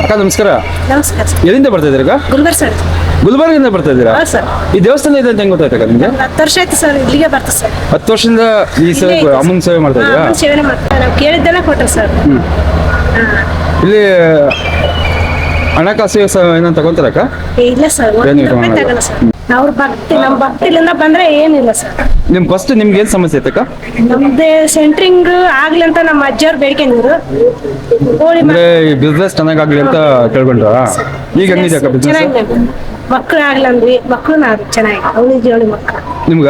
ಅಕ್ಕ ನಮಸ್ಕಾರ. ನಮಸ್ಕಾರ ಸರ್. ಎಲ್ಲಿಂದ ಬರ್ತಾ ಇದ್ದೀರಾ ಗುಲ್ಬರ್ ಸರ್. ಗುಲ್ಬರ್ಗಿಂದ ಬರ್ತಾ ಇದ್ದೀರಾ? ಹೌದು ಸರ್. ಈ ದೇವಸ್ಥಾನ ಇದೆ ಅಂತ ಹೆಂಗ್ ಗೊತ್ತಾಯ್ತಕ್ಕ ನಿಮ್ಗೆ? ಹತ್ತು ವರ್ಷ ಆಯ್ತು ಸರ್ ಇಲ್ಲಿಗೆ ಬರ್ತಾ ಸರ್. ಹತ್ತು ವರ್ಷದಿಂದ ಈ ಸೇವೆ ಇಲ್ಲೇ ಐತೆ ಅಮ್ಮನ ಸೇವೆ ಮಾಡ್ತಾ ಹಾ, ಇದ್ದೀರಾ ಅಮ್ಮನ್ ಸೇವೆನೇ ಮಾಡ್ತಾರೆ ನಾವು ಕೇಳಿದ್ದೆಲ್ಲ ಕೊಟ್ರು ಸರ್. ಇಲ್ಲಿ ಹಣಕಾಸು ಏನಂತ ತಗೊಂತಾರಕ್ಕ? ಏ, ಇಲ್ಲ ಸರ್ ಏನು ಒಂದು ರೂಪಾಯಿ ಮಾಡಲ್ಲ. ಸರ್. ಅವ್ರ ಭಕ್ತಿ ನಮ್ಮ ಭಕ್ತಿಲಿಂದ ಬಂದ್ರೆ ಏನಿಲ್ಲ ಸರ್. ನಿಮ್ ಫಸ್ಟ್ ನಿಮ್ಗೆ ಏನ್ ಸಮಸ್ಯೆ ಐತಕ್ಕ ನಮ್ದು ಸೆಂಟ್ರಿಂಗ್ ಆಗ್ಲಿ ಅಂತ ನಮ್ಮ ಅಜ್ಜಿಯವ್ರು ಬೇಡ್ಕೊಂಡಿದ್ರು ಕೋಳಿ ಅಂದ್ರೆ ಬಿಸ್ನೆಸ್ ಚೆನ್ನಾಗಾಗ್ಲಿ ಅಂತ ಕೇಳ್ಕೊಂಡ್ರ? ಈಗ ಹೆಂಗಿದೆ ಅಕ್ಕ ಬಿಸ್ನೆಸ್ ಚೆನ್ನಾಗಿ ಮಕ್ಳು ಆಗ್ಲಂದ್ವಿ. ಮಕ್ಳು ನಾವು ಚೆನ್ನಾಗಿ. ಅವಳಿ ಜೋಳಿ ಮಕ್ಳು. ನಿಮ್ಗ?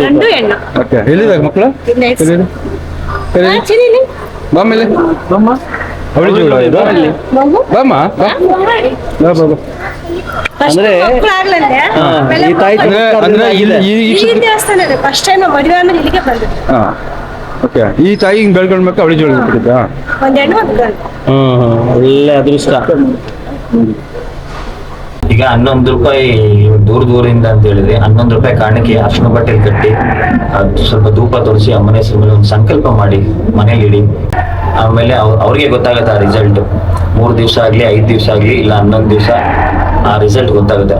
ಗಂಡು ಹೆಣ್ಣು. ಓಕೆ. ಎಲ್ಲಿದಾಗ ಮಕ್ಕಳು ಇಲ್ಲ, ಸರ್. ಎಲ್ಲಿ ಹಾ, ಚಿನ್ನಿಲಿ? ಬಾಮ್ಮ? ಅಂದ್ರೆ- ಈ ತಾಯಿ. ಅಂದ್ರೆ ಅಂದ್ರೆ ಈ ಈ ಈ ದೇವಸ್ಥಾನ ಫಸ್ಟ್ ಟೈಮ್ ಮದುವೆ ಆದ್ಮೇಲೆ ಇಲ್ಲಿಗೆ ಬಂದಿದ್ದು ಹಾ ಓಕೆ ಈ ತಾಯಿ ಹಿಂಗ್ ಬೆಳ್ಕೊಂಡ್ಬೇಕು ಅವಳಿ ಜೋಳ ಬಿಟ್ಟಿದ್ದಾ ಹ್ಮ್ ಒಳ್ಳೆ ಅದೃಷ್ಟ. ಈಗ ಹನ್ನೊಂದು ರೂಪಾಯಿ ದೂರ ದೂರಿಂದ ಅಂತ ಹೇಳಿದ್ರೆ ಹನ್ನೊಂದು ರೂಪಾಯಿ ಕಾರಣಕ್ಕೆ ಅರ್ಶಿನ ಬಟ್ಟೆಲಿ ಕಟ್ಟಿ ಅದು ಸ್ವಲ್ಪ ಧೂಪ ತೋರಿಸಿ ಅಮ್ಮನ ಹೆಸರು ಮೇಲೆ ಒಂದು ಸಂಕಲ್ಪ ಮಾಡಿ ಮನೇಲಿ ಇಡಿ ಆಮೇಲೆ ಅವ್- ಅವ್ರಿಗೆ ಗೊತ್ತಾಗುತ್ತೆ ಆ ರಿಸಲ್ಟ್ ಮೂರು ದಿವಸ ಆಗಲಿ, ಐದು ದಿವಸ ಆಗಲಿ, ಇಲ್ಲ ಹನ್ನೊಂದು ದಿವಸ ಆ ರಿಸಲ್ಟ್ ಗೊತ್ತಾಗುತ್ತೆ.